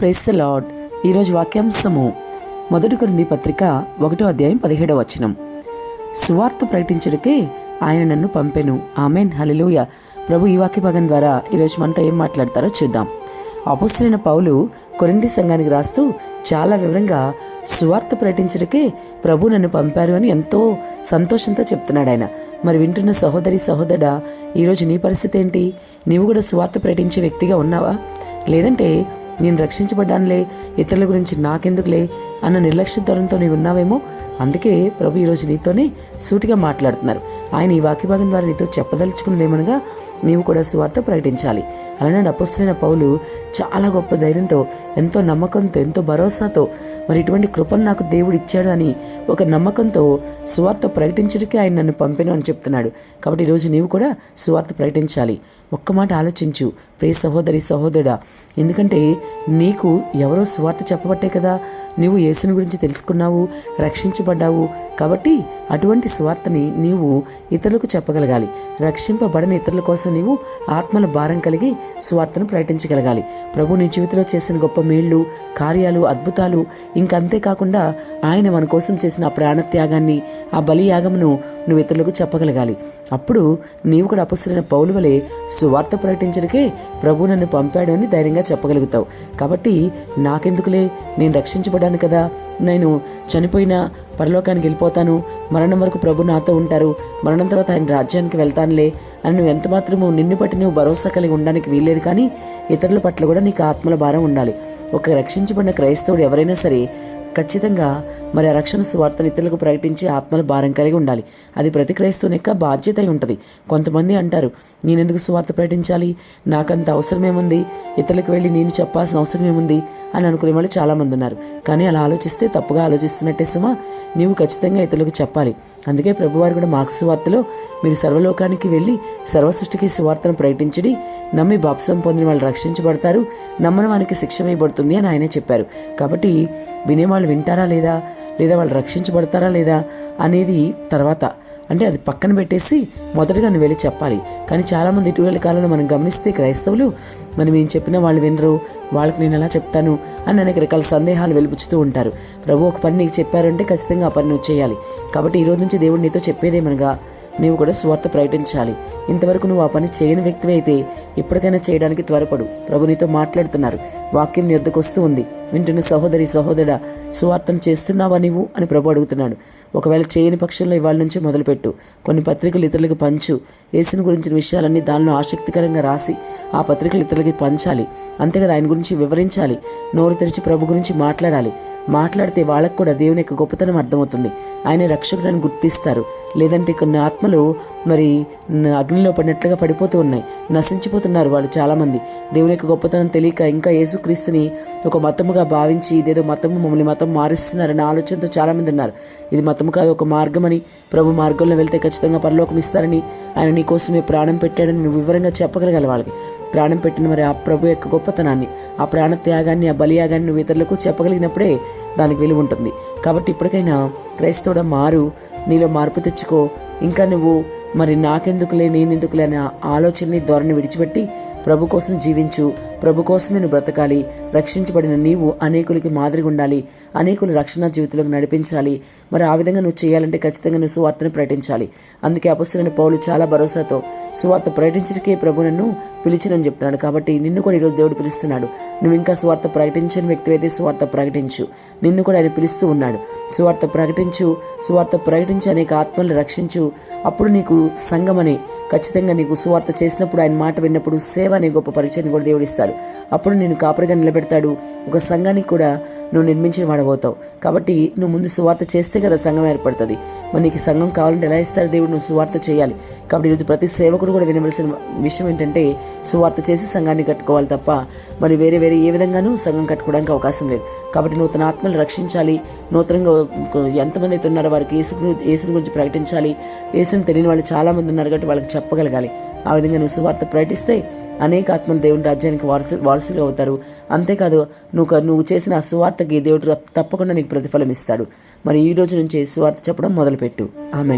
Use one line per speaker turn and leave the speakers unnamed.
Price the lord ఈరోజు వాక్యాంశము మొదటి కొరింది పత్రిక ఒకటో అధ్యాయం పదిహేడవ వచనం. సువార్త ప్రకటించడికే ఆయన నన్ను పంపెను. ఆమెన్. హలిలోయ ప్రభు ఈ వాక్య భాగం ద్వారా ఈరోజు మనతో ఏం మాట్లాడతారో చూద్దాం. అపుస్తులైన పౌలు కొరింది సంఘానికి రాస్తూ చాలా వివరంగా సువార్త ప్రకటించడికే ప్రభు నన్ను పంపారు అని ఎంతో సంతోషంతో చెప్తున్నాడు ఆయన. మరి వింటున్న సహోదరి సహోదరా ఈరోజు నీ పరిస్థితి ఏంటి? నీవు కూడా సువార్త ప్రకటించే వ్యక్తిగా ఉన్నావా? లేదంటే నేను రక్షించబడ్డానులే. ఇతరుల గురించి నాకెందుకులే? అన్న నిర్లక్ష్య ధోరణితో నీవు ఉన్నావేమో? అందుకే ప్రభు ఈరోజు నీతోనే సూటిగా మాట్లాడుతున్నారు. ఆయన ఈ వాక్యభాగం ద్వారా నీతో చెప్పదలుచుకున్నదేమనగా నీవు కూడా సువార్త ప్రకటించాలి. అలానే అపస్తులైన పౌలు చాలా గొప్ప ధైర్యంతో ఎంతో నమ్మకంతో ఎంతో భరోసాతో మరి ఇటువంటి కృపను నాకు దేవుడు ఇచ్చాడు అని ఒక నమ్మకంతో సువార్త ప్రకటించడానికి ఆయన నన్ను పంపాను అని చెప్తున్నాడు. కాబట్టి ఈరోజు నీవు కూడా సువార్త ప్రకటించాలి. ఒక్క మాట ఆలోచించు. ప్రే సహోదరి సహోదరుడా ఎందుకంటే నీకు ఎవరో సువార్త చెప్పబట్టే కదా నీవు యేసుని గురించి తెలుసుకున్నావు రక్షించబడ్డావు. కాబట్టి అటువంటి స్వార్థని నీవు ఇతరులకు చెప్పగలగాలి. రక్షింపబడని ఇతరుల కోసం నీవు ఆత్మల భారం కలిగి స్వార్థను ప్రకటించగలగాలి. ప్రభు నీ జీవితంలో చేసిన గొప్ప మేళ్ళు కార్యాలు అద్భుతాలు ఇంకంతేకాకుండా ఆయన మన కోసం చేసిన ఆ ప్రాణత్యాగాన్ని ఆ బలియాగమును నువ్వు ఇతరులకు చెప్పగలగాలి. అప్పుడు నీవు కూడా అపస్తులైన పౌలు వలె సువార్త ప్రకటించడానికే ప్రభు నన్ను పంపాడు అని ధైర్యంగా చెప్పగలుగుతావు. కాబట్టి నాకెందుకులే? నేను రక్షించబడ్డాను కదా నేను చనిపోయిన పరలోకానికి వెళ్ళిపోతాను. మరణం వరకు ప్రభు నాతో ఉంటారు. మరణం తర్వాత ఆయన రాజ్యానికి వెళ్తానులే అని నువ్వు ఎంత మాత్రము నిన్ను పట్టి నువ్వు భరోసా కలిగి ఉండడానికి వీల్లేదు కానీ ఇతరుల పట్ల కూడా నీకు ఆత్మల భారం ఉండాలి. ఒక రక్షించబడిన క్రైస్తవుడు ఎవరైనా సరే ఖచ్చితంగా మరి రక్షణ సువార్తను ఇతరులకు ప్రకటించి ఆత్మల భారం కలిగి ఉండాలి. అది ప్రతి క్రైస్తవుని యొక్క బాధ్యత అయి ఉంటుంది. కొంతమంది అంటారు నేనెందుకు సువార్త ప్రకటించాలి? నాకంత అవసరమేముంది? ఇతరులకు వెళ్ళి నేను చెప్పాల్సిన అవసరం ఏముంది అని అనుకునే వాళ్ళు చాలామంది ఉన్నారు. కానీ అలా ఆలోచిస్తే తప్పుగా ఆలోచిస్తున్నట్టే సుమా నీవు ఖచ్చితంగా ఇతరులకు చెప్పాలి. అందుకే ప్రభువారు కూడా మాకు సువార్తలో మీరు సర్వలోకానికి వెళ్ళి సర్వసృష్టికి సువార్తను ప్రకటించడి నమ్మి బాప్సం పొందిన వాళ్ళు రక్షించబడతారు నమ్మని వారికి శిక్ష వేయబడుతుంది అని ఆయనే చెప్పారు. కాబట్టి వినేవాళ్ళు వింటారా లేదా? లేదా వాళ్ళు రక్షించబడతారా లేదా అనేది తర్వాత. అంటే అది పక్కన పెట్టేసి మొదటగా నువ్వు వెళ్ళి చెప్పాలి. కానీ చాలామంది ఇటీవల కాలంలో మనం గమనిస్తే క్రైస్తవులు మనం ఏం చెప్పిన వాళ్ళు వినరు వాళ్ళకి నేను ఎలా చెప్తాను అని అనేక రకాల సందేహాలు వెలిపుచ్చుతూ ఉంటారు. ప్రభు ఒక పని నీకు చెప్పారంటే ఖచ్చితంగా ఆ పని నువ్వు చేయాలి. కాబట్టి ఈ రోజు నుంచి దేవుడు నీతో చెప్పేదేమనగా నీవు కూడా స్వార్థ ప్రకటించాలి. ఇంతవరకు నువ్వు ఆ పని చేయని వ్యక్తివి అయితే ఇప్పటికైనా చేయడానికి త్వరపడు. ప్రభు నీతో మాట్లాడుతున్నారు. వాక్యం నీ వస్తూ ఉంది. వింటున్న సహోదరి సహోదరా సువార్థం చేస్తున్నావా నీవు? అని ప్రభు అడుగుతున్నాడు. ఒకవేళ చేయని పక్షంలో ఇవాళ నుంచి మొదలుపెట్టు. కొన్ని పత్రికలు ఇతరులకు పంచు. యేసుని గురించిన విషయాలన్నీ దానిలో ఆసక్తికరంగా రాసి ఆ పత్రికలు ఇతరులకి పంచాలి. అంతే కదా ఆయన గురించి వివరించాలి. నోరు తెరిచి ప్రభు గురించి మాట్లాడాలి. మాట్లాడితే వాళ్ళకు కూడా దేవుని యొక్క గొప్పతనం అర్థమవుతుంది. ఆయన రక్షకుడని గుర్తిస్తారు. లేదంటే కొన్ని ఆత్మలు మరి అగ్నిలో పడినట్లుగా పడిపోతూ ఉన్నాయి. నశించిపోతున్నారు వాళ్ళు చాలామంది. దేవుని యొక్క గొప్పతనం తెలియక ఇంకా యేసుక్రీస్తుని ఒక మతముగా భావించి ఇదేదో మతము మమ్మల్ని మతం మారుస్తున్నారనే ఆలోచనతో చాలామంది ఉన్నారు. ఇది మతము కాదు ఒక మార్గమని ప్రభు మార్గంలో వెళ్తే ఖచ్చితంగా పరలోకం ఇస్తారని ఆయన నీ కోసమే ప్రాణం పెట్టాడని నువ్వు వివరంగా చెప్పగలగాలి వాళ్ళకి. ప్రాణం పెట్టిన మరి ఆ ప్రభు యొక్క గొప్పతనాన్ని ఆ ప్రాణ త్యాగాన్ని ఆ బలియాగాన్ని నువ్వు ఇతరులకు చెప్పగలిగినప్పుడే దానికి విలువ ఉంటుంది. కాబట్టి ఇప్పటికైనా క్రైస్తవుడ మారు నీలో మార్పు తెచ్చుకో. ఇంకా నువ్వు మరి నాకెందుకులే నేనెందుకులే అనే ఆలోచనని ధోరణి విడిచిపెట్టి ప్రభు కోసం జీవించు ప్రభు కోసమే నువ్వు బ్రతకాలి. రక్షించబడిన నీవు అనేకులకి మాదిరిగా ఉండాలి. అనేకులు రక్షణ జీవితంలోకి నడిపించాలి. మరి ఆ విధంగా నువ్వు చేయాలంటే ఖచ్చితంగా నువ్వు సువార్తను ప్రకటించాలి. అందుకే అపస్సులైన పౌలు చాలా భరోసాతో సువార్త ప్రకటించడానికే ప్రభు నన్ను పిలిచినని చెప్తున్నాడు. కాబట్టి నిన్ను కూడా ఈరోజు దేవుడు పిలుస్తున్నాడు. నువ్వు ఇంకా సువార్త ప్రకటించని వ్యక్తి అయితే సువార్త ప్రకటించు. నిన్ను కూడా ఆయన పిలుస్తూ ఉన్నాడు. సువార్త ప్రకటించు సువార్త ప్రకటించి అనేక ఆత్మలను రక్షించు. అప్పుడు నీకు సంఘమని ఖచ్చితంగా నీకు సువార్త చేసినప్పుడు ఆయన మాట విన్నప్పుడు సేవ అనే గొప్ప పరిచయాన్ని కూడా దేవుడిస్తాడు అప్పుడు నేను కాపరిగా నిలబెడతాడు. ఒక సంఘానికి కూడా నువ్వు నిర్మించిన వాడబోతావు కాబట్టి నువ్వు ముందు సువార్త చేస్తే కదా సంఘం ఏర్పడుతుంది. మరి నీకు సంఘం కావాలంటే ఎలా ఇస్తారు? దేవుడు నువ్వు సువార్త చేయాలి. కాబట్టి ఈరోజు ప్రతి సేవకుడు కూడా వినవలసిన విషయం ఏంటంటే సువార్త చేసి సంఘాన్ని కట్టుకోవాలి తప్ప మరి వేరే వేరే ఏ విధంగానూ సంఘం కట్టుకోవడానికి అవకాశం లేదు. కాబట్టి నూతన ఆత్మలు రక్షించాలి. నూతనంగా ఎంతమంది అయితే ఉన్నారో వారికి యేసు యేసుని గురించి ప్రకటించాలి. యేసుని తెలియని వాళ్ళు చాలామంది ఉన్నారు కాబట్టి వాళ్ళకి చెప్పగలగాలి. ఆ విధంగా నువ్వు సువార్త ప్రకటిస్తే అనేక ఆత్మలు దేవుని రాజ్యానికి వారసు వారసులు అవుతారు. అంతేకాదు నువ్వు నువ్వు చేసిన ఆ సువార్తకి దేవుడు తప్పకుండా నీకు ప్రతిఫలం ఇస్తాడు. మరి ఈ రోజు నుంచి సువార్త చెప్పడం మొదలు మొదలుపెట్టు. ఆమె